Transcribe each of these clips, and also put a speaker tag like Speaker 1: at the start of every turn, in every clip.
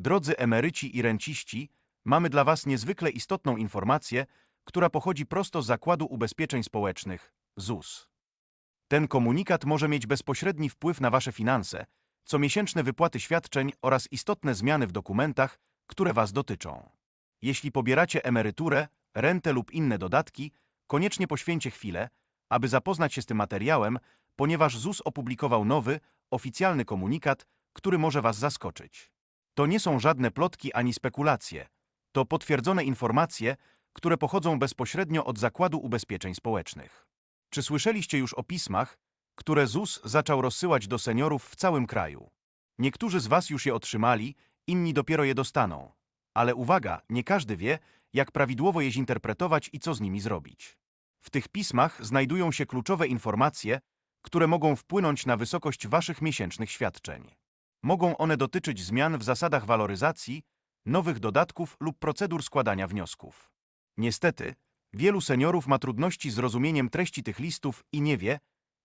Speaker 1: Drodzy emeryci i renciści, mamy dla Was niezwykle istotną informację, która pochodzi prosto z Zakładu Ubezpieczeń Społecznych ZUS. Ten komunikat może mieć bezpośredni wpływ na Wasze finanse, comiesięczne wypłaty świadczeń oraz istotne zmiany w dokumentach, które Was dotyczą. Jeśli pobieracie emeryturę, rentę lub inne dodatki, koniecznie poświęćcie chwilę, aby zapoznać się z tym materiałem, ponieważ ZUS opublikował nowy, oficjalny komunikat, który może Was zaskoczyć. To nie są żadne plotki ani spekulacje. To potwierdzone informacje, które pochodzą bezpośrednio od Zakładu Ubezpieczeń Społecznych. Czy słyszeliście już o pismach, które ZUS zaczął rozsyłać do seniorów w całym kraju? Niektórzy z Was już je otrzymali, inni dopiero je dostaną. Ale uwaga, nie każdy wie, jak prawidłowo je zinterpretować i co z nimi zrobić. W tych pismach znajdują się kluczowe informacje, które mogą wpłynąć na wysokość Waszych miesięcznych świadczeń. Mogą one dotyczyć zmian w zasadach waloryzacji, nowych dodatków lub procedur składania wniosków. Niestety, wielu seniorów ma trudności z rozumieniem treści tych listów i nie wie,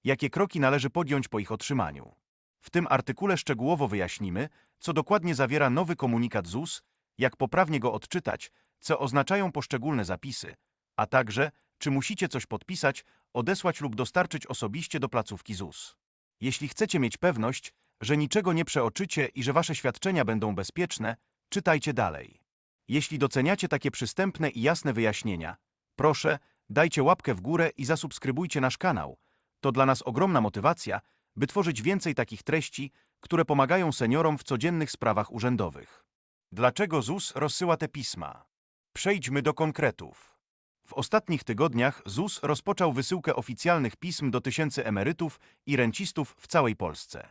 Speaker 1: jakie kroki należy podjąć po ich otrzymaniu. W tym artykule szczegółowo wyjaśnimy, co dokładnie zawiera nowy komunikat ZUS, jak poprawnie go odczytać, co oznaczają poszczególne zapisy, a także, czy musicie coś podpisać, odesłać lub dostarczyć osobiście do placówki ZUS. Jeśli chcecie mieć pewność, że niczego nie przeoczycie i że wasze świadczenia będą bezpieczne, czytajcie dalej. Jeśli doceniacie takie przystępne i jasne wyjaśnienia, proszę, dajcie łapkę w górę i zasubskrybujcie nasz kanał. To dla nas ogromna motywacja, by tworzyć więcej takich treści, które pomagają seniorom w codziennych sprawach urzędowych. Dlaczego ZUS rozsyła te pisma? Przejdźmy do konkretów. W ostatnich tygodniach ZUS rozpoczął wysyłkę oficjalnych pism do tysięcy emerytów i rencistów w całej Polsce.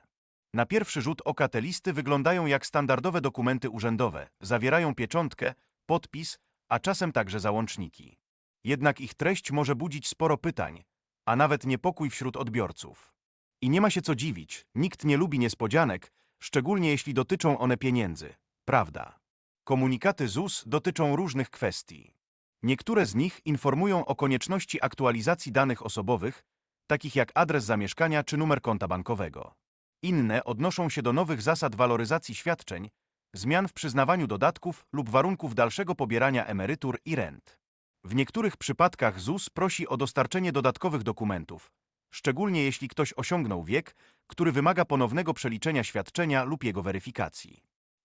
Speaker 1: Na pierwszy rzut oka te listy wyglądają jak standardowe dokumenty urzędowe, zawierają pieczątkę, podpis, a czasem także załączniki. Jednak ich treść może budzić sporo pytań, a nawet niepokój wśród odbiorców. I nie ma się co dziwić, nikt nie lubi niespodzianek, szczególnie jeśli dotyczą one pieniędzy. Prawda. Komunikaty ZUS dotyczą różnych kwestii. Niektóre z nich informują o konieczności aktualizacji danych osobowych, takich jak adres zamieszkania czy numer konta bankowego. Inne odnoszą się do nowych zasad waloryzacji świadczeń, zmian w przyznawaniu dodatków lub warunków dalszego pobierania emerytur i rent. W niektórych przypadkach ZUS prosi o dostarczenie dodatkowych dokumentów, szczególnie jeśli ktoś osiągnął wiek, który wymaga ponownego przeliczenia świadczenia lub jego weryfikacji.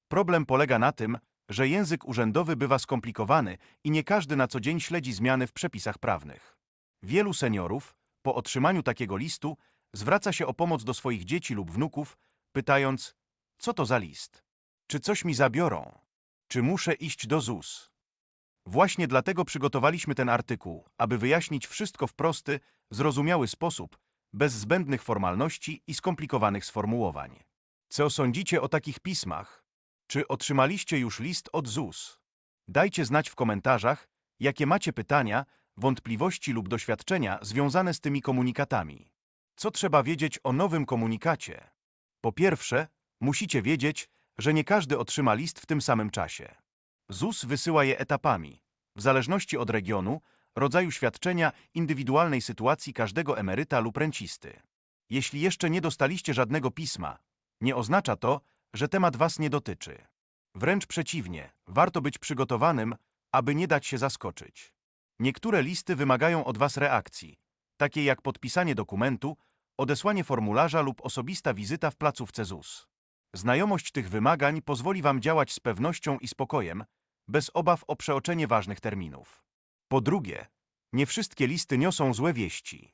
Speaker 1: Problem polega na tym, że język urzędowy bywa skomplikowany i nie każdy na co dzień śledzi zmiany w przepisach prawnych. Wielu seniorów, po otrzymaniu takiego listu, zwraca się o pomoc do swoich dzieci lub wnuków, pytając: Co to za list? Czy coś mi zabiorą? Czy muszę iść do ZUS? Właśnie dlatego przygotowaliśmy ten artykuł, aby wyjaśnić wszystko w prosty, zrozumiały sposób, bez zbędnych formalności i skomplikowanych sformułowań. Co sądzicie o takich pismach? Czy otrzymaliście już list od ZUS? Dajcie znać w komentarzach, jakie macie pytania, wątpliwości lub doświadczenia związane z tymi komunikatami. Co trzeba wiedzieć o nowym komunikacie? Po pierwsze, musicie wiedzieć, że nie każdy otrzyma list w tym samym czasie. ZUS wysyła je etapami, w zależności od regionu, rodzaju świadczenia, indywidualnej sytuacji każdego emeryta lub rencisty. Jeśli jeszcze nie dostaliście żadnego pisma, nie oznacza to, że temat Was nie dotyczy. Wręcz przeciwnie, warto być przygotowanym, aby nie dać się zaskoczyć. Niektóre listy wymagają od Was reakcji, takie jak podpisanie dokumentu, odesłanie formularza lub osobista wizyta w placówce ZUS. Znajomość tych wymagań pozwoli Wam działać z pewnością i spokojem, bez obaw o przeoczenie ważnych terminów. Po drugie, nie wszystkie listy niosą złe wieści.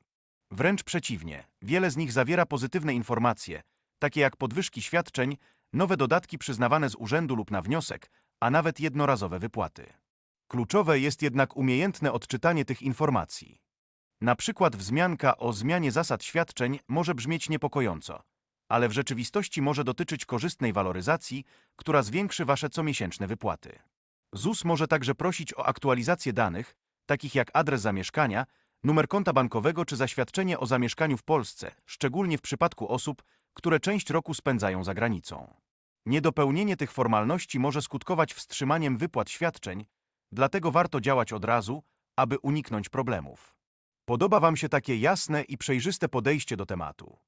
Speaker 1: Wręcz przeciwnie, wiele z nich zawiera pozytywne informacje, takie jak podwyżki świadczeń, nowe dodatki przyznawane z urzędu lub na wniosek, a nawet jednorazowe wypłaty. Kluczowe jest jednak umiejętne odczytanie tych informacji. Na przykład wzmianka o zmianie zasad świadczeń może brzmieć niepokojąco, ale w rzeczywistości może dotyczyć korzystnej waloryzacji, która zwiększy Wasze comiesięczne wypłaty. ZUS może także prosić o aktualizację danych, takich jak adres zamieszkania, numer konta bankowego czy zaświadczenie o zamieszkaniu w Polsce, szczególnie w przypadku osób, które część roku spędzają za granicą. Niedopełnienie tych formalności może skutkować wstrzymaniem wypłat świadczeń, dlatego warto działać od razu, aby uniknąć problemów. Podoba Wam się takie jasne i przejrzyste podejście do tematu?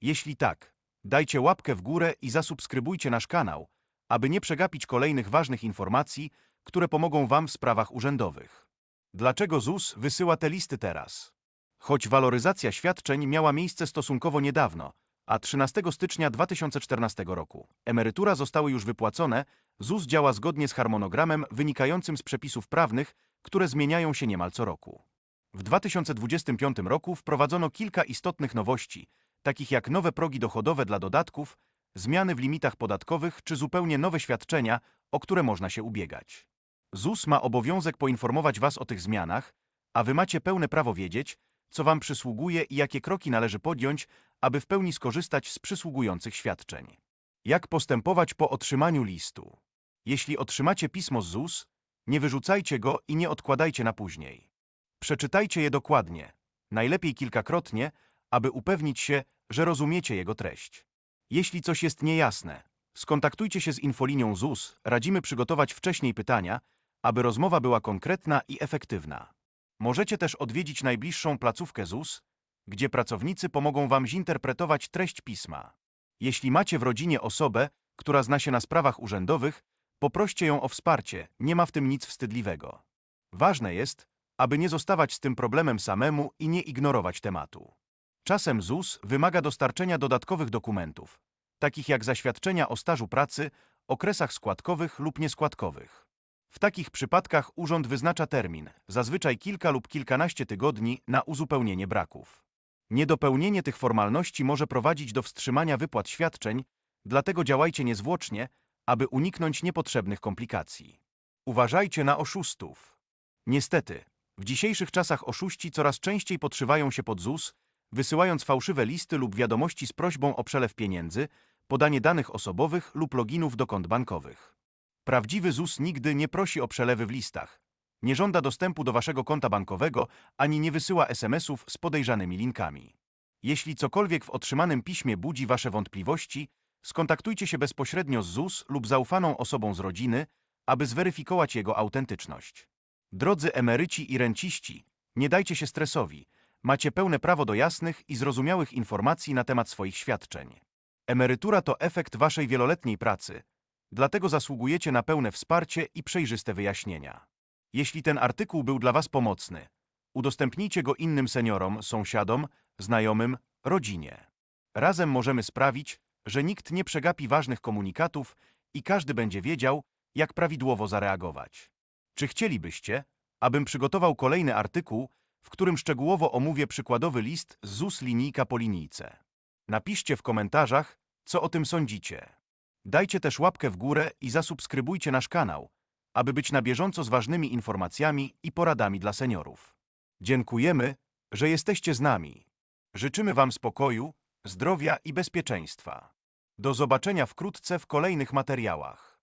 Speaker 1: Jeśli tak, dajcie łapkę w górę i zasubskrybujcie nasz kanał, aby nie przegapić kolejnych ważnych informacji, które pomogą Wam w sprawach urzędowych. Dlaczego ZUS wysyła te listy teraz? Choć waloryzacja świadczeń miała miejsce stosunkowo niedawno, a 13 stycznia 2014 roku emerytura zostały już wypłacone, ZUS działa zgodnie z harmonogramem wynikającym z przepisów prawnych, które zmieniają się niemal co roku. W 2025 roku wprowadzono kilka istotnych nowości, takich jak nowe progi dochodowe dla dodatków, zmiany w limitach podatkowych czy zupełnie nowe świadczenia, o które można się ubiegać. ZUS ma obowiązek poinformować Was o tych zmianach, a Wy macie pełne prawo wiedzieć, co Wam przysługuje i jakie kroki należy podjąć, aby w pełni skorzystać z przysługujących świadczeń. Jak postępować po otrzymaniu listu? Jeśli otrzymacie pismo z ZUS, nie wyrzucajcie go i nie odkładajcie na później. Przeczytajcie je dokładnie, najlepiej kilkakrotnie, aby upewnić się, że rozumiecie jego treść. Jeśli coś jest niejasne, skontaktujcie się z infolinią ZUS, radzimy przygotować wcześniej pytania, aby rozmowa była konkretna i efektywna. Możecie też odwiedzić najbliższą placówkę ZUS, gdzie pracownicy pomogą Wam zinterpretować treść pisma. Jeśli macie w rodzinie osobę, która zna się na sprawach urzędowych, poproście ją o wsparcie, nie ma w tym nic wstydliwego. Ważne jest, aby nie zostawać z tym problemem samemu i nie ignorować tematu. Czasem ZUS wymaga dostarczenia dodatkowych dokumentów, takich jak zaświadczenia o stażu pracy, okresach składkowych lub nieskładkowych. W takich przypadkach urząd wyznacza termin, zazwyczaj kilka lub kilkanaście tygodni, na uzupełnienie braków. Niedopełnienie tych formalności może prowadzić do wstrzymania wypłat świadczeń, dlatego działajcie niezwłocznie, aby uniknąć niepotrzebnych komplikacji. Uważajcie na oszustów. Niestety, w dzisiejszych czasach oszuści coraz częściej podszywają się pod ZUS, wysyłając fałszywe listy lub wiadomości z prośbą o przelew pieniędzy, podanie danych osobowych lub loginów do kont bankowych. Prawdziwy ZUS nigdy nie prosi o przelewy w listach, nie żąda dostępu do waszego konta bankowego ani nie wysyła SMS-ów z podejrzanymi linkami. Jeśli cokolwiek w otrzymanym piśmie budzi wasze wątpliwości, skontaktujcie się bezpośrednio z ZUS lub zaufaną osobą z rodziny, aby zweryfikować jego autentyczność. Drodzy emeryci i renciści, nie dajcie się stresowi. Macie pełne prawo do jasnych i zrozumiałych informacji na temat swoich świadczeń. Emerytura to efekt waszej wieloletniej pracy, dlatego zasługujecie na pełne wsparcie i przejrzyste wyjaśnienia. Jeśli ten artykuł był dla Was pomocny, udostępnijcie go innym seniorom, sąsiadom, znajomym, rodzinie. Razem możemy sprawić, że nikt nie przegapi ważnych komunikatów i każdy będzie wiedział, jak prawidłowo zareagować. Czy chcielibyście, abym przygotował kolejny artykuł, w którym szczegółowo omówię przykładowy list ZUS linijka po linijce? Napiszcie w komentarzach, co o tym sądzicie. Dajcie też łapkę w górę i zasubskrybujcie nasz kanał, aby być na bieżąco z ważnymi informacjami i poradami dla seniorów. Dziękujemy, że jesteście z nami. Życzymy Wam spokoju, zdrowia i bezpieczeństwa. Do zobaczenia wkrótce w kolejnych materiałach.